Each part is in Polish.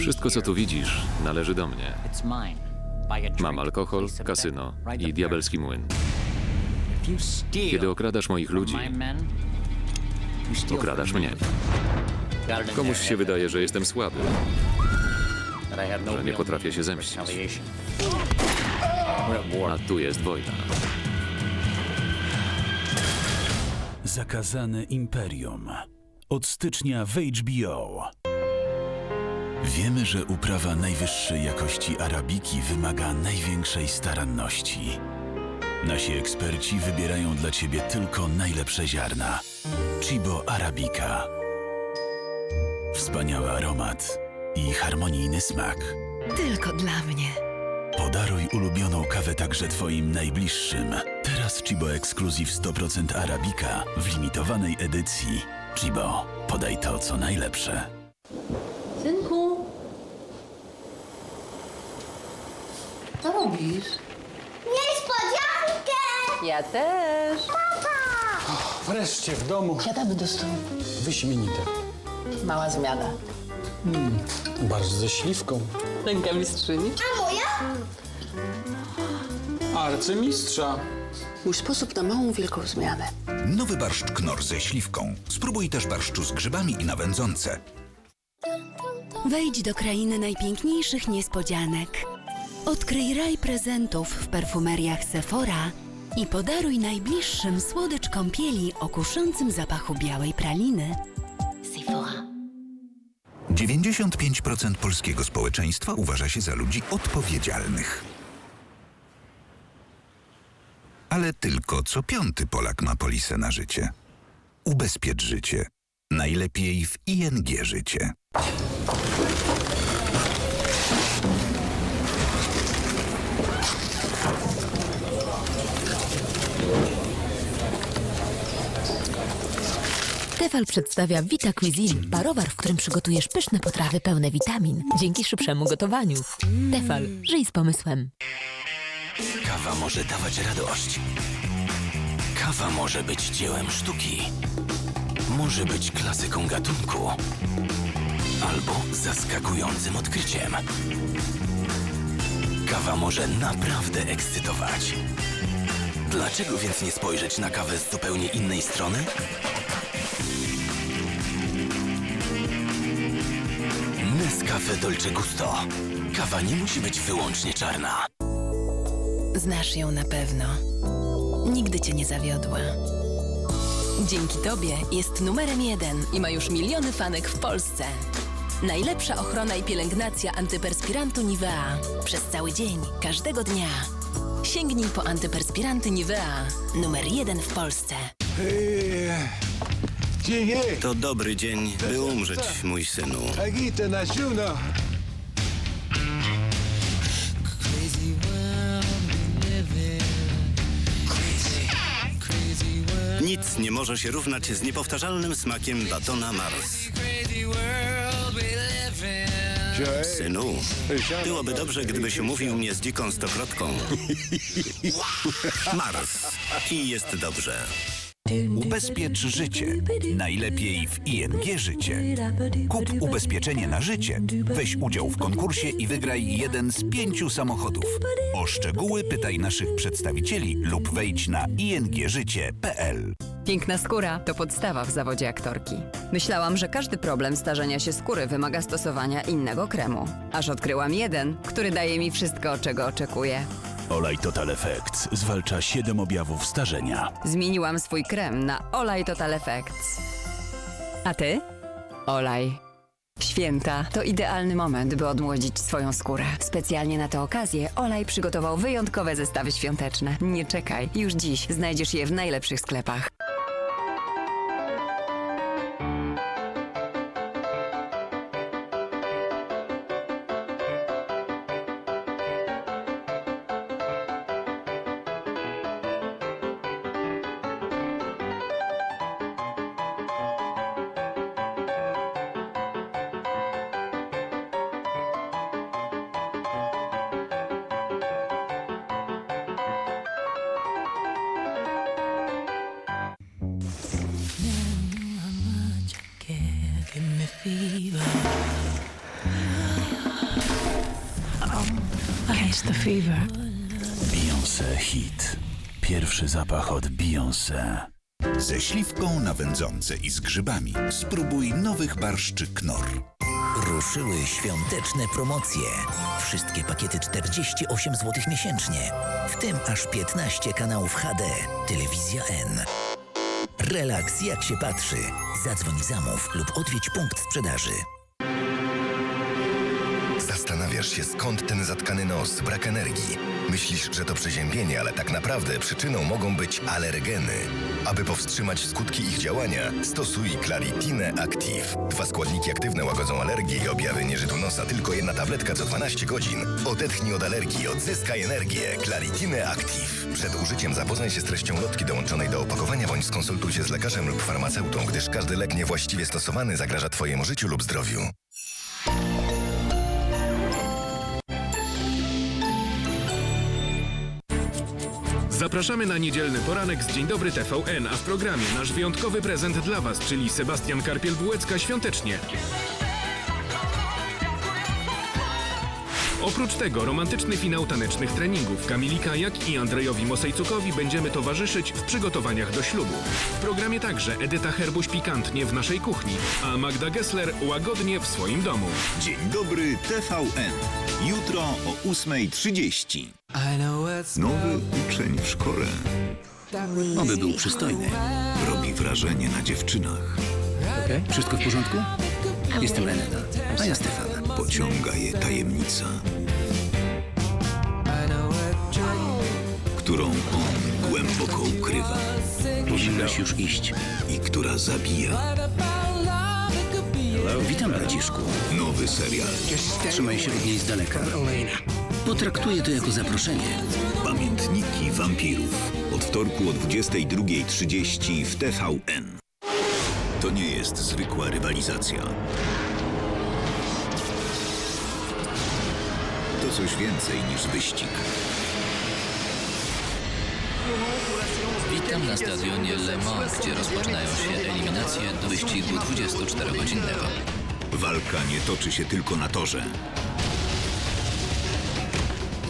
Wszystko, co tu widzisz, należy do mnie. Mam alkohol, kasyno i diabelski młyn. Kiedy okradasz moich ludzi, okradasz mnie. Komuś się wydaje, że jestem słaby, że nie potrafię się zemścić. A tu jest wojna. Zakazane Imperium. Od stycznia w HBO. Wiemy, że uprawa najwyższej jakości arabiki wymaga największej staranności. Nasi eksperci wybierają dla Ciebie tylko najlepsze ziarna. Chibo Arabica. Wspaniały aromat i harmonijny smak. Tylko dla mnie. Podaruj ulubioną kawę także Twoim najbliższym. Teraz Chibo Exclusive 100% Arabica w limitowanej edycji. Chibo, podaj to, co najlepsze. Synku. Co robisz? Niespodziankę! Ja też. Wreszcie w domu. Siadamy do stołu. Wyśmienite. Mała zmiana. Barszcz ze śliwką. Ręka mistrzyni. A moja? Arcymistrza. Mój sposób na małą, wielką zmianę. Nowy barszcz knor ze śliwką. Spróbuj też barszczu z grzybami i na wędzonce. Wejdź do krainy najpiękniejszych niespodzianek. Odkryj raj prezentów w perfumeriach Sephora i podaruj najbliższym słodycz kąpieli o kuszącym zapachu białej praliny. Sephora. 95% polskiego społeczeństwa uważa się za ludzi odpowiedzialnych. Ale tylko co piąty Polak ma polisę na życie. Ubezpiecz życie. Najlepiej w ING Życie. Tefal przedstawia Vita Cuisine, parowar, w którym przygotujesz pyszne potrawy pełne witamin dzięki szybszemu gotowaniu. Tefal, żyj z pomysłem. Kawa może dawać radość. Kawa może być dziełem sztuki. Może być klasyką gatunku. Albo zaskakującym odkryciem. Kawa może naprawdę ekscytować. Dlaczego więc nie spojrzeć na kawę z zupełnie innej strony? Nescafe Dolce Gusto. Kawa nie musi być wyłącznie czarna. Znasz ją na pewno. Nigdy cię nie zawiodła. Dzięki tobie jest numerem jeden i ma już miliony fanek w Polsce. Najlepsza ochrona i pielęgnacja antyperspirantu Nivea. Przez cały dzień, każdego dnia. Sięgnij po antyperspiranty Nivea. Numer jeden w Polsce. To dobry dzień, by umrzeć, mój synu. Agita. Nic nie może się równać z niepowtarzalnym smakiem batona Mars. Synu, byłoby dobrze, gdybyś umówił mnie z dziką stokrotką. Mars. I jest dobrze. Ubezpiecz życie. Najlepiej w ING Życie. Kup ubezpieczenie na życie. Weź udział w konkursie i wygraj jeden z pięciu samochodów. O szczegóły pytaj naszych przedstawicieli lub wejdź na ingżycie.pl. Piękna skóra to podstawa w zawodzie aktorki. Myślałam, że każdy problem starzenia się skóry wymaga stosowania innego kremu. Aż odkryłam jeden, który daje mi wszystko, czego oczekuję. Olej Total Effects zwalcza 7 objawów starzenia. Zmieniłam swój krem na Olaj Total Effects. A ty? Olaj. Święta to idealny moment, by odmłodzić swoją skórę. Specjalnie na tę okazję Olaj przygotował wyjątkowe zestawy świąteczne. Nie czekaj, już dziś znajdziesz je w najlepszych sklepach. fever. Catch um, the fever. Beyoncé hit. Pierwszy zapach od Beyoncé. Ze śliwką na wędzące i z grzybami. Spróbuj nowych barszczy Knor. Ruszyły świąteczne promocje. Wszystkie pakiety 48 zł miesięcznie, w tym aż 15 kanałów HD. Telewizja N. Relaks jak się patrzy. Zadzwoń zamów lub odwiedź punkt sprzedaży. Zastanawiasz się, skąd ten zatkany nos, brak energii. Myślisz, że to przeziębienie, ale tak naprawdę przyczyną mogą być alergeny. Aby powstrzymać skutki ich działania, stosuj Claritine Active. Dwa składniki aktywne łagodzą alergie i objawy nieżytu nosa. Tylko jedna tabletka co 12 godzin. Odetchnij od alergii, odzyskaj energię. Claritine Active. Przed użyciem zapoznaj się z treścią lotki dołączonej do opakowania, bądź skonsultuj się z lekarzem lub farmaceutą, gdyż każdy lek niewłaściwie stosowany zagraża Twojemu życiu lub zdrowiu. Zapraszamy na niedzielny poranek z Dzień Dobry TVN, a w programie nasz wyjątkowy prezent dla Was, czyli Sebastian Karpiel-Bułecka świątecznie. Oprócz tego romantyczny finał tanecznych treningów. Kamilika, jak i Andrejowi Mosejcukowi będziemy towarzyszyć w przygotowaniach do ślubu. W programie także Edyta Herbuś pikantnie w naszej kuchni, a Magda Gessler łagodnie w swoim domu. Dzień dobry TVN. Jutro o 8.30. Nowy uczeń w szkole. Oby był przystojny. Robi wrażenie na dziewczynach. Wszystko w porządku? Jestem Renata, a ja Stefan. Pociąga je tajemnica, którą on głęboko ukrywa Powinnaś już iść. i która zabija. Witam, braciszku. Nowy serial. Trzymaj się od niej z daleka. Potraktuję to jako zaproszenie. Pamiętniki wampirów. Od wtorku o 22.30 w TVN. To nie jest zwykła rywalizacja. To coś więcej niż wyścig. Witam na stadionie Le Mans, gdzie rozpoczynają się eliminacje do wyścigu 24-godzinnego. Walka nie toczy się tylko na torze.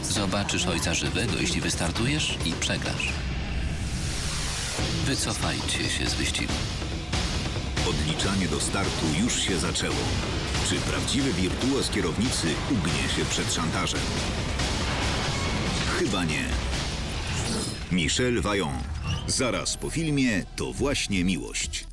Zobaczysz ojca żywego, jeśli wystartujesz i przegrasz. Wycofajcie się z wyścigu. Odliczanie do startu już się zaczęło. Czy prawdziwy wirtuoz kierownicy ugnie się przed szantażem? Chyba nie. Michel Vaillant. Zaraz po filmie to właśnie miłość.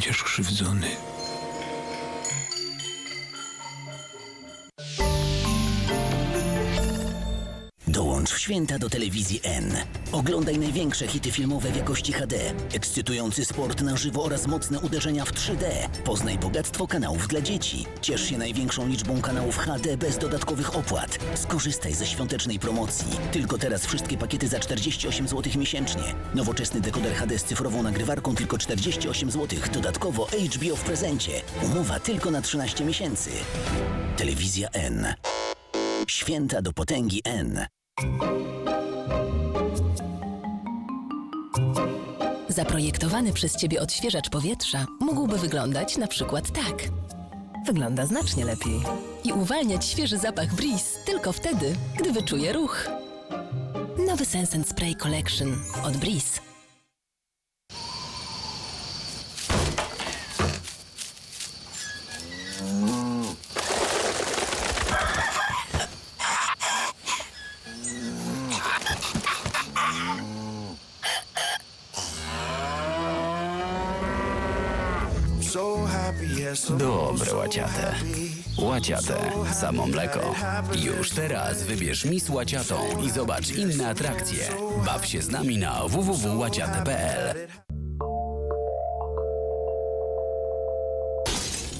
Będziesz krzywdzony. Święta do telewizji N. Oglądaj największe hity filmowe w jakości HD, ekscytujący sport na żywo oraz mocne uderzenia w 3D. Poznaj bogactwo kanałów dla dzieci. Ciesz się największą liczbą kanałów HD bez dodatkowych opłat. Skorzystaj ze świątecznej promocji. Tylko teraz wszystkie pakiety za 48 zł miesięcznie. Nowoczesny dekoder HD z cyfrową nagrywarką tylko 48 zł. Dodatkowo HBO w prezencie. Umowa tylko na 13 miesięcy. Telewizja N. Święta do potęgi N. Zaprojektowany przez Ciebie odświeżacz powietrza mógłby wyglądać na przykład tak. Wygląda znacznie lepiej. I uwalniać świeży zapach Breeze tylko wtedy, gdy wyczuje ruch. Nowy Sense Spray Collection od Breeze. Dobre łaciate. Łaciate. Samo mleko. Już teraz wybierz Miss Łaciatą i zobacz inne atrakcje. Baw się z nami na www.łaciate.pl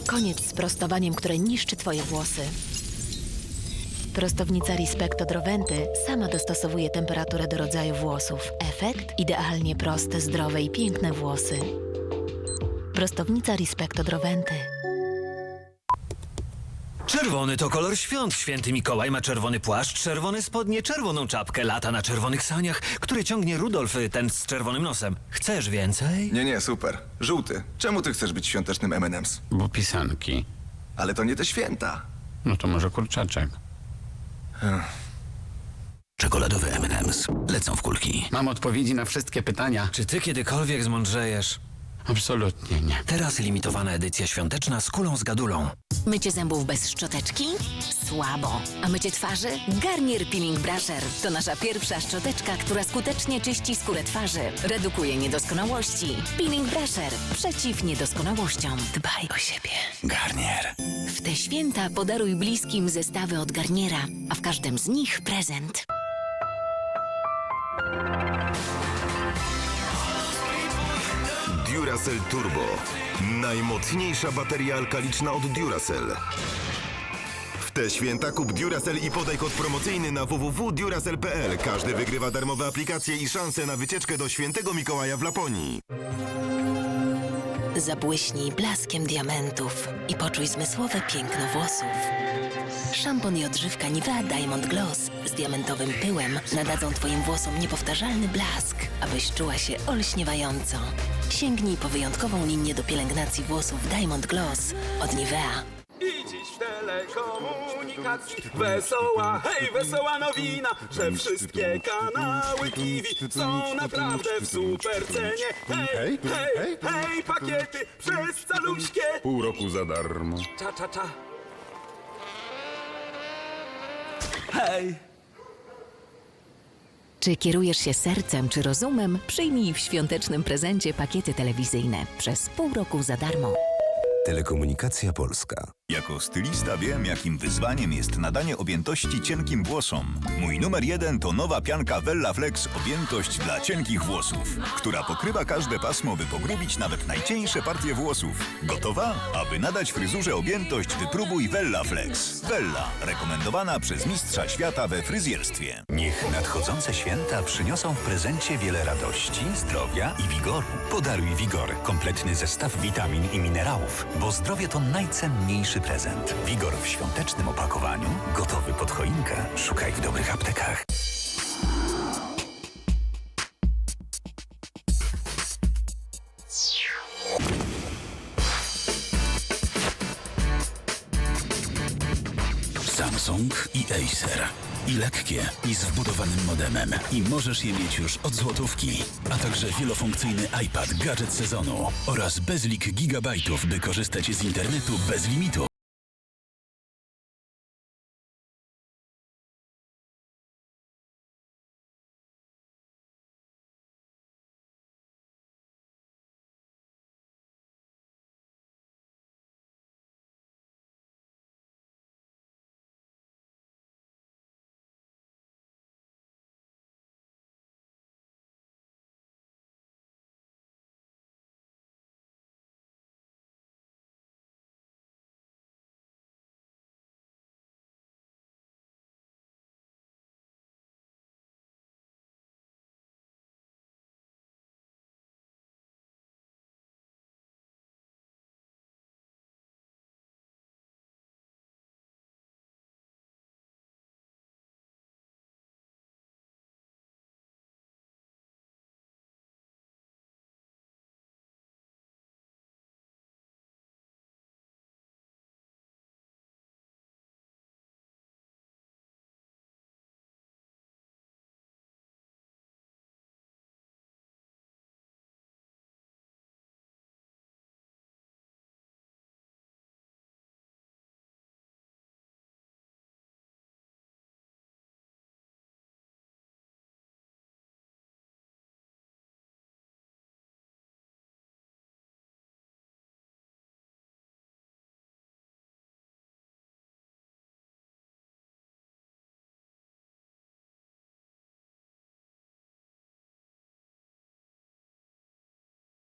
Koniec z prostowaniem, które niszczy Twoje włosy. Prostownica Respect od Rowenty sama dostosowuje temperaturę do rodzaju włosów. Efekt? Idealnie proste, zdrowe i piękne włosy. Prostownica Respect od Rowenty. Czerwony to kolor świąt. Święty Mikołaj ma czerwony płaszcz, czerwone spodnie, czerwoną czapkę, lata na czerwonych saniach, który ciągnie Rudolf, ten z czerwonym nosem. Chcesz więcej? Nie, nie, super. Żółty. Czemu ty chcesz być świątecznym M&M's? Bo pisanki. Ale to nie te święta. No to może kurczaczek. Czekoladowe M&M's lecą w kulki. Mam odpowiedzi na wszystkie pytania. Czy ty kiedykolwiek zmądrzejesz? Absolutnie nie. Teraz limitowana edycja świąteczna z kulą z gadulą. Mycie zębów bez szczoteczki? Słabo. A mycie twarzy? Garnier Peeling Brusher. To nasza pierwsza szczoteczka, która skutecznie czyści skórę twarzy. Redukuje niedoskonałości. Peeling Brusher. Przeciw niedoskonałościom. Dbaj o siebie. Garnier. W te święta podaruj bliskim zestawy od Garniera, a w każdym z nich prezent. Duracell Turbo. Najmocniejsza bateria alkaliczna od Duracell. W te święta kup Duracell i podaj kod promocyjny na www.duracell.pl. Każdy wygrywa darmowe aplikacje i szansę na wycieczkę do świętego Mikołaja w Laponii. Zabłyśnij blaskiem diamentów i poczuj zmysłowe piękno włosów. Szampon i odżywka Nivea Diamond Gloss z diamentowym pyłem nadadzą Twoim włosom niepowtarzalny blask, abyś czuła się olśniewająco. Sięgnij po wyjątkową linię do pielęgnacji włosów Diamond Gloss od Nivea. I w wesoła, hej, wesoła nowina, że wszystkie kanały TV są naprawdę w super cenie. Hej, hej, hej, pakiety przez caluśkie. Pół roku za darmo. Cza, cza, cza. Hej. Czy kierujesz się sercem czy rozumem? Przyjmij w świątecznym prezencie pakiety telewizyjne przez pół roku za darmo. Telekomunikacja Polska. Jako stylista wiem, jakim wyzwaniem jest nadanie objętości cienkim włosom. Mój numer jeden to nowa pianka Vella Flex Objętość dla cienkich włosów, która pokrywa każde pasmo, by pogrubić nawet najcieńsze partie włosów. Gotowa? Aby nadać fryzurze objętość, wypróbuj Vella Flex. Vella, rekomendowana przez mistrza świata we fryzjerstwie. Niech nadchodzące święta przyniosą w prezencie wiele radości, zdrowia i wigoru. Podaruj Wigor, kompletny zestaw witamin i minerałów, bo zdrowie to najcenniejszy prezent. Wigor w świątecznym opakowaniu, gotowy pod choinkę. Szukaj w dobrych aptekach. Samsung i Acer. I lekkie, i z wbudowanym modemem. I możesz je mieć już od złotówki. A także wielofunkcyjny iPad gadżet sezonu oraz bezlik gigabajtów, by korzystać z internetu bez limitu.